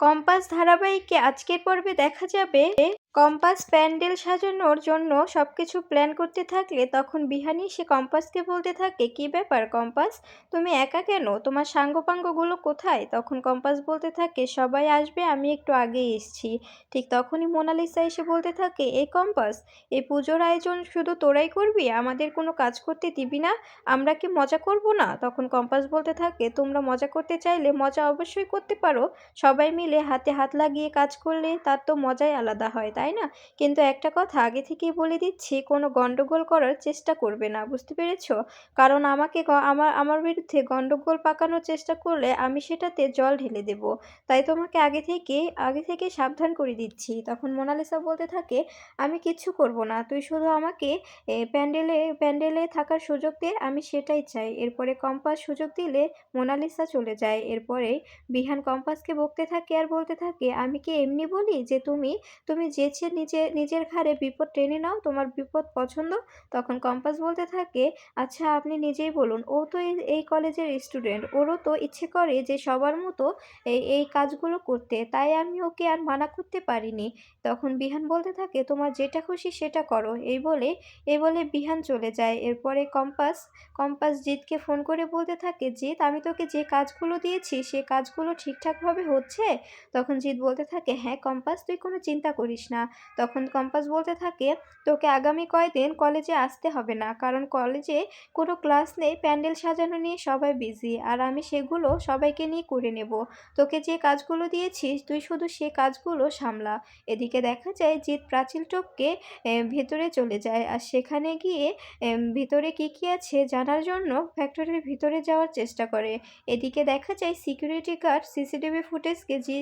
Compass ধারাবাহিকে আজকের পর্বে দেখা যাবে কম্পাস প্যান্ডেল সাজানোর জন্য সবকিছু প্ল্যান করতে থাকলে তখন বিহানি সে কম্পাসকে বলতে থাকে, কি ব্যাপার কম্পাস? তুমি একা কেন? তোমার সাঙ্গপাঙ্গগুলো কোথায়? তখন কম্পাস বলতে থাকে, সবাই আসবে, আমি একটু আগে এসছি। ঠিক তখনই মোনালিসা এসে বলতে থাকে, এ কম্পাস এই পুজোর আয়োজন শুধু তোরাই করবি? আমাদের কোনো কাজ করতে দিবি না? আমরা কি মজা করব না? তখন কম্পাস বলতে থাকে, তোমরা মজা করতে চাইলে মজা অবশ্যই করতে পারো। সবাই মিলে হাতে হাত লাগিয়ে কাজ করলে তার তো মজাই আলাদা হয়, তাই না? কিন্তু একটা কথা আগে থেকেই বলে দিচ্ছি, কোনো গণ্ডগোল করার চেষ্টা করবে না, বুঝতে পেরেছ? কারণ আমাকে আমার আমার বিরুদ্ধে গণ্ডগোল পাকানোর চেষ্টা করলে আমি সেটাতে জল ঢেলে দেব। তাই তোমাকে আগে থেকে আগে থেকে সাবধান করে দিচ্ছি। তখন মোনালিসা বলতে থাকে, আমি কিচ্ছু করব না, তুই শুধু আমাকে প্যান্ডেলে প্যান্ডেলে থাকার সুযোগ দে, আমি সেটাই চাই। এরপরে কম্পাস সুযোগ দিলে মোনালিসা চলে যায়। এরপরে বিহান কম্পাসকে বকতে থাকে আর বলতে থাকে, আমি কি এমনি বলি যে তুমি তুমি যেচে নিজে, নিজের ঘাড়ে বিপদ টেনে নাও, তোমার বিপদ পছন্দ? তখন কম্পাস বলতে থাকে আচ্ছা আপনি নিজেই বলুন। ও তো এই কলেজের স্টুডেন্ট। ওরও তো ইচ্ছে করে যে সবার মতো এই এই কাজগুলো করতে। তাই আমি ওকে আর মানা করতে পারিনি। তখন বিহান বলতে থাকে, তোমার যেটা খুশি সেটা করো। এই বলে এই বলে বিহান চলে যায়। এরপরে কম্পাস কম্পাস জিতকে ফোন করে বলতে থাকে, জিৎ, আমি তোকে যে কাজগুলো দিয়েছি, সে কাজগুলো ঠিকঠাকভাবে হচ্ছে? তখন জিৎ বলতে থাকে হ্যাঁ কম্পাস, তুই কোনো চিন্তা করিস না। তখন কম্পাস বলতে থাকে, তোকে আগামী কয়দিন কলেজে আসতে হবে না, কারণ কলেজে কোনো ক্লাস নেই, প্যান্ডেল সাজানো নিয়ে সবাই বিজি, আর আমি সেগুলো সবাইকে নিয়ে করে নেব। তোকে যে কাজগুলো দিয়েছিস, তুই শুধু সে কাজগুলো সামলা। এদিকে দেখা যায়, জিৎ প্রাচীল টপকে ভেতরে চলে যায়, আর সেখানে গিয়ে ভিতরে কি কি আছে জানার জন্য ফ্যাক্টরির ভিতরে যাওয়ার চেষ্টা করে। এদিকে দেখা যায় সিকিউরিটি গার্ড সিসিটিভি ফুটেজকে জি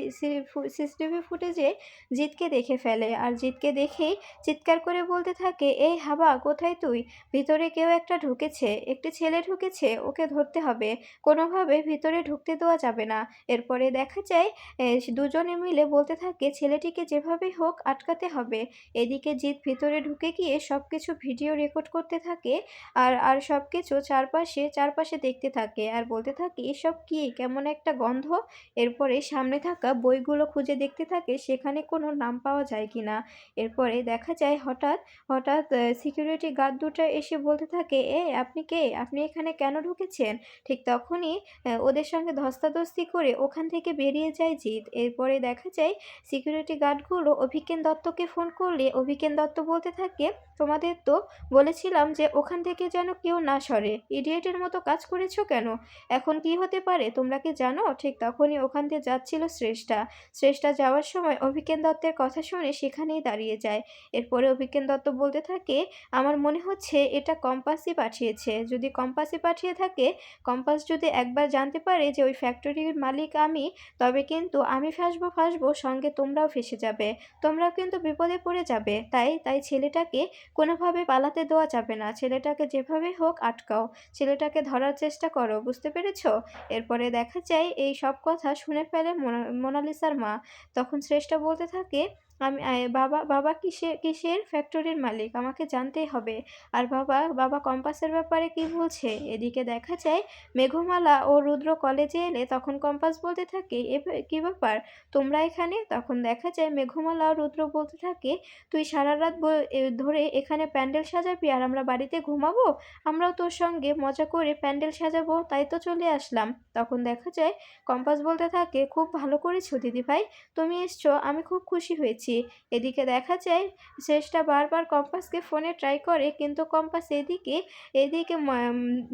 সিসিটিভি ফুটেজে জিতকে দেখে ফেলে। আর জিতকে দেখেই চিৎকার করে বলতে থাকে, এই হাবা, কোথায় তুই? ভিতরে কেউ একটা ঢুকেছে, একটি ছেলে ঢুকেছে, ওকে ধরতে হবে। কোনোভাবে ভিতরে ঢুকতে দেওয়া যাবে না। এরপরে দেখা যায় দুজনে মিলে বলতে থাকে, ছেলেটিকে যেভাবেই হোক আটকাতে হবে। এদিকে জিৎ ভিতরে ঢুকে গিয়ে সব কিছু ভিডিও রেকর্ড করতে থাকে, আর আর সব কিছু চারপাশে চারপাশে দেখতে থাকে। আর বলতে থাকে, এসব কি? কেমন একটা গন্ধ? এরপরে সামনে থাকা বইগুলো খুঁজে দেখতে থাকে, সেখানে কোনো নাম পাওয়া যায় কি না এরপরে দেখা যায় হঠাৎ হঠাৎ সিকিউরিটি গার্ড দুটো এসে বলতে থাকে, এ, আপনি কে? আপনি এখানে কেন ঢুকেছেন? ঠিক তখনই ওদের সঙ্গে ধস্তাধস্তি করে ওখান থেকে বেরিয়ে যায় জিৎ। এরপরে দেখা যায় সিকিউরিটি গার্ডগুলো অভিজ্ঞান দত্তকে ফোন করলে অভিজ্ঞান দত্ত বলতে থাকে, তোমাদের তো বলেছিলাম যে ওখান থেকে যেন কেউ না সরে। ইডিয়েটের মতো কাজ করেছ কেন? এখন কি হতে পারে? তোমরা কি জানো? ঠিক তখনই ওখান দিয়ে যাচ্ছিল শ্রেষ্ঠা। শ্রেষ্ঠা যাওয়ার সময় অভিজ্ঞান দত্তের কথা শুনে সেখানেই দাঁড়িয়ে যায়। এরপরে অভিজ্ঞান দত্ত বলতে থাকে, আমার মনে হচ্ছে এটা কম্পাসই পাঠিয়েছে। যদি কম্পাসই পাঠিয়ে থাকে, কম্পাস যদি একবার জানতে পারে যে ওই ফ্যাক্টরির মালিক আমি, তবে কিন্তু আমি ফাঁসবো ফাঁসবো, সঙ্গে তোমরাও ফেসে যাবে। তোমরাও কিন্তু বিপদে পড়ে যাবে। তাই তাই ছেলেটাকে কোনোভাবে পালাতে দেওয়া যাবে না। ছেলেটাকে যেভাবে হোক আটকাও। ছেলেটাকে ধরার চেষ্টা করো। বুঝতে পেরেছ? এরপরে দেখা যায়, এই সব কথা শুনে ফেলে মোনালিসার মা তখন শ্রেষ্ঠা বলতে থাকে আমি বাবা বাবা কিসের কিসের ফ্যাক্টরির মালিক? আমাকে জানতেই হবে। আর বাবা বাবা কম্পাসের ব্যাপারে কি বলছে? এদিকে দেখা যায়, মেঘমালা ও রুদ্র কলেজে এলে তখন কম্পাস বলতে থাকে, এ, কী ব্যাপার? তোমরা এখানে? তখন দেখা যায়, মেঘমালা ও রুদ্র বলতে থাকে, তুই সারা রাত ধরে এখানে প্যান্ডেল সাজাবি আর আমরা বাড়িতে ঘুমাবো? আমরাও তোর সঙ্গে মজা করে প্যান্ডেল সাজাবো, তাই তো চলে আসলাম। তখন দেখা যায়, কম্পাস বলতে থাকে, খুব ভালো করেছ দিদিভাই, তুমি এসছো, আমি খুব খুশি হয়েছি। এদিকে দেখা যায়, শেষটা বারবার কম্পাসকে ফোনে ট্রাই করে, কিন্তু কম্পাস এদিকে এদিকে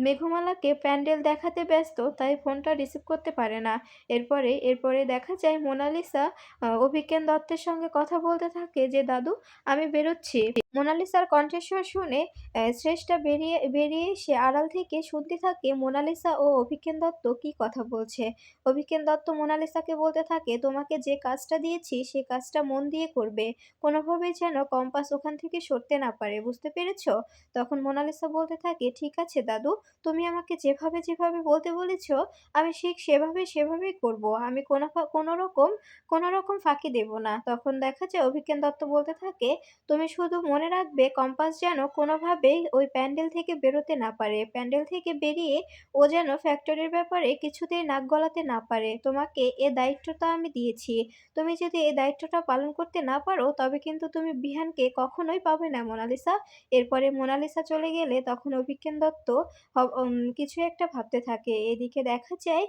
মেঘমালাকে প্যান্ডেল দেখাতে ব্যস্ত, তাই ফোনটা রিসিভ করতে পারে না। এরপরে এরপরে দেখা যায়, মোনালিসা অভিজ্ঞান দত্তের সঙ্গে কথা বলতে থাকে যে, দাদু, আমি বেরোচ্ছি। মোনালিসার কণ্ঠস্বর শুনে শ্রেষ্ঠা বেরিয়ে বেরিয়ে এসে আড়াল থেকে শুনতে থাকে মোনালিসা ও অভিজ্ঞান দত্ত কি কথা বলছে। অভিজ্ঞান দত্ত মোনালিসাকে বলতে থাকে, তোমাকে যে কাজটা দিয়েছি, সে কাজটা মন দিয়ে করবে। কোনোভাবেই যেন কম্পাস ওখান থেকে সরতে না পারে, বুঝতে পেরেছ? তখন মোনালিসা বলতে থাকে, ঠিক আছে দাদু, তুমি আমাকে যেভাবে যেভাবে বলতে বলেছ, আমি ঠিক সেভাবে, সেভাবেই করব। আমি কোনো কোনো রকম কোনো রকম ফাঁকি দেব না। তখন দেখা যায় অভিজ্ঞান দত্ত বলতে থাকে, তুমি শুধু মনে রাখবে, কম্পাস যেন কোনোভাবেই ওই প্যান্ডেল থেকে বেরোতে না পারে। প্যান্ডেল থেকে বেরিয়ে ও যেন ফ্যাক্টরির ব্যাপারে কিছুতেই নাক গলাতে না পারে। তোমাকে এ দায়িত্বটা আমি দিয়েছি। তুমি যদি এই দায়িত্বটা পালন করতে না পারো, তবে কিন্তু তুমি বিহানকে কখনোই পাবে না, মোনালিসা। এরপরে মোনালিসা চলে গেলে তখন অভিজ্ঞান দত্ত কিছু একটা ভাবতে থাকে। এদিকে দেখা যায়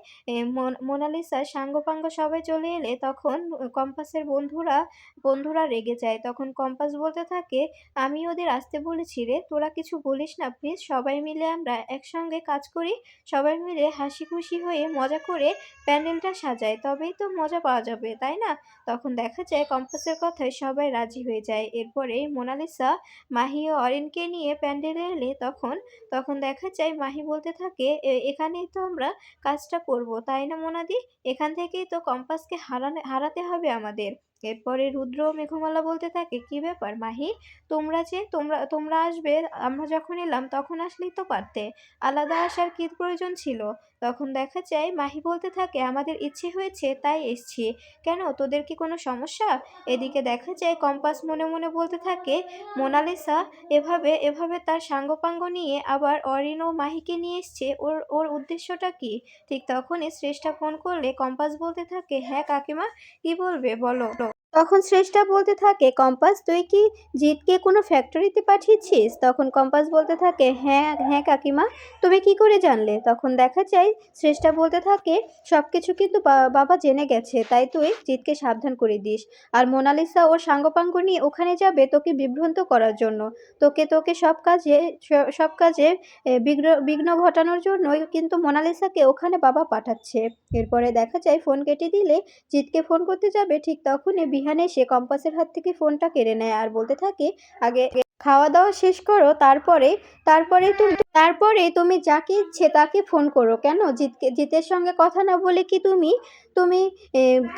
মন- মোনালিসা সাঙ্গপাঙ্গ সবাই চলে এলে তখন কম্পাসের বন্ধুরা বন্ধুরা রেগে যায়। তখন কম্পাস বলতে থাকে আমি ওদের আসতে বলেছি রে। তোরা কিছু বলিস না প্লিজ সবাই মিলে আমরা একসঙ্গে কাজ করি। সবাই মিলে হাসি খুশি হয়ে মজা করে প্যান্ডেলটা সাজাই। তবেই তো মজা পাওয়া যাবে, তাই না? তখন দেখা যায় কম্পাসের কথায় সবাই রাজি হয়ে যায়। এরপরে মোনালিসা, মাহি ও অরিনকে নিয়ে প্যান্ডেলে এলে তখন তখন দেখা যায় মাহি বলতে থাকে, "এ- এখানেই তো আমরা কাজটা করব, তাই না মোনাদি? এখান থেকেই তো কম্পাসকে হারানো, হারাতে হবে আমাদের। এরপরে রুদ্র মেঘমালা বলতে থাকে, কি ব্যাপার মাহি? তোমরা যে, তোমরা তোমরা আসবে, আমরা যখন এলাম তখন আসলেই তো পারতে। আলাদা আসার কি প্রয়োজন ছিল? তখন দেখা যায়, মাহি বলতে থাকে, আমাদের ইচ্ছে হয়েছে, তাই এসছি। কেন, তোদের কি কোনো সমস্যা? এদিকে দেখা যায়, কম্পাস মনে মনে বলতে থাকে, মোনালিসা, এভাবে এভাবে তার সাঙ্গপাঙ্গ নিয়ে আবার অরিন ও মাহিকে নিয়ে এসছে, ওর ওর উদ্দেশ্যটা কি? ঠিক তখনই শ্রেষ্ঠা ফোন করলে কম্পাস বলতে থাকে হ্যাঁ কাকিমা, কি বলবে বলো? তখন শ্রেষ্ঠা বলতে থাকে, কম্পাস, তুই কি জিতকে কোনো ফ্যাক্টরিতে পাঠিয়েছিস? তখন কম্পাস বলতে থাকে হ্যাঁ হ্যাঁ কাকিমা, তুমি কি করে জানলে? তখন দেখা যায়, শ্রেষ্ঠা বলতে থাকে সব কিছু কিন্তু বাবা জেনে গেছে, তাই তুই জিতকে সাবধান করে দিস। আর মোনালিসা ওর সাঙ্গপাঙ্গ নিয়ে ওখানে যাবে তোকে বিভ্রান্ত করার জন্য। তোকে তোকে সব কাজে সব কাজে বিঘ্ন বিঘ্ন ঘটানোর জন্যই কিন্তু মোনালিসাকে ওখানে বাবা পাঠাচ্ছে। এরপরে দেখা যায়, ফোন কেটে দিলে জিতকে ফোন করতে যাবে, ঠিক তখনই বিহান সে কম্পাসের হাত থেকে ফোনটা কেড়ে নেয় আর বলতে থাকে, আগে খাওয়া দাওয়া শেষ করো, তারপরে তারপরে তুমি তারপরে তুমি যাকে ইচ্ছে তাকে ফোন করো। কেন? জিতকে, জিতের সঙ্গে কথা না বলে কি তুমি তুমি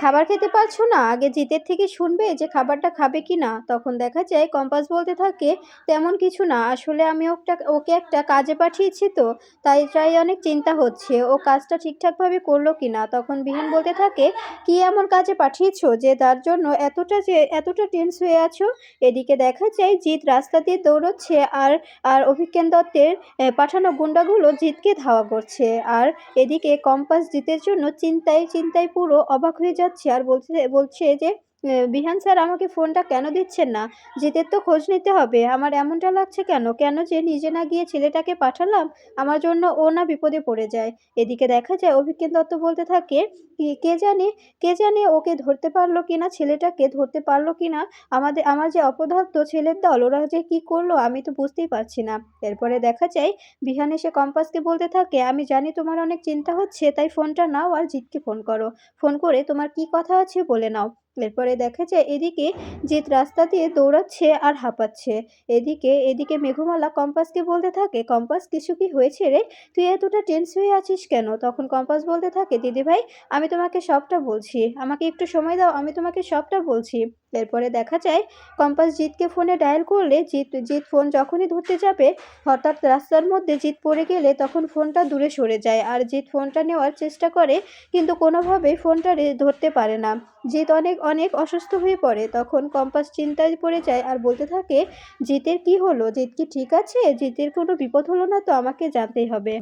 খাবার খেতে পারছ না? আগে জিতের থেকে শুনবে যে খাবারটা খাবে কি না। তখন দেখা যায় কম্পাস বলতে থাকে, তেমন কিছু না, আসলে আমি ওটা ওকে একটা কাজে পাঠিয়েছি তো, তাই তাই অনেক চিন্তা হচ্ছে। ও কাজটা ঠিকঠাকভাবে করল কি না? তখন বিহান বলতে থাকে, কি এমন কাজে পাঠিয়েছো যে তার জন্য এতটা যে, এতটা টেন্স হয়ে আছো? এদিকে দেখা যায় জিৎ রাস্তা দিয়ে দৌড়চ্ছে আর আর অভিজ্ঞান দত্তের পাঠানো গুন্ডাগুলো জিতকে ধাওয়া করছে। আর এদিকে কম্পাস জিতের জন্য চিন্তায় চিন্তায় পুরো অবাক হয়ে যাচ্ছে। আর বলছে বলছে যে বিহান স্যার, আমাকে ফোনটা কেন দিচ্ছেন না? জিতের তো খোঁজ নিতে হবে। আমার এমনটা লাগছে কেন? কেন যে নিজে না গিয়ে ছেলেটাকে পাঠালাম, আমার জন্য ও না বিপদে পড়ে যায়। এদিকে দেখা যায়, অভিজ্ঞান দত্ত বলতে থাকে, "কি- জানে, কে জানে ওকে ধরতে পারল কিনা, ছেলেটাকে ধরতে পারল কিনা? আমাদের, আমার যে অপদার্থ ছেলের দল ওরা যে কী করল, আমি তো বুঝতেই পারছি না। এরপরে দেখা যায়, বিহান এসে কম্পাসকে বলতে থাকে, আমি জানি তোমার অনেক চিন্তা হচ্ছে, তাই ফোনটা নাও আর জিতকে ফোন করো। ফোন করে তোমার কি কথা আছে বলে নাও। এরপরে দেখা যায় এদিকে জিৎ রাস্তা দিয়ে দৌড়াচ্ছে আর হাঁপাচ্ছে। এদিকে এদিকে মেঘমালা কম্পাসকে বলতে থাকে, কম্পাস, কিছু কি হয়েছে রে? তুই এতটা টেন্স হয়ে আছিস কেন? তখন কম্পাস বলতে থাকে দিদিভাই আমি তোমাকে সবটা বলছি। আমাকে একটু সময় দাও, আমি তোমাকে সবটা বলছি। এরপরে দেখা যায়, কম্পাস জিতকে ফোনে ডায়াল করলে জিত জিত ফোন যখনই ধরতে যাবে, হঠাৎ রাস্তার মধ্যে জিত পড়ে গেলে তখন ফোনটা দূরে সরে যায়। আর জিত ফোনটা নেওয়ার চেষ্টা করে, কিন্তু কোনোভাবেই ফোনটা ধরতে পারে না। জিত অনেক অনেক অসুস্থ হয়ে পড়ে, তখন কম্পাস চিন্তায় পড়ে যায় আর বলতে থাকে, জিতের কি হলো? জিত কি ঠিক আছে? জিতের কোনো বিপদ হলো না তো আমাকে জানতেই হবে।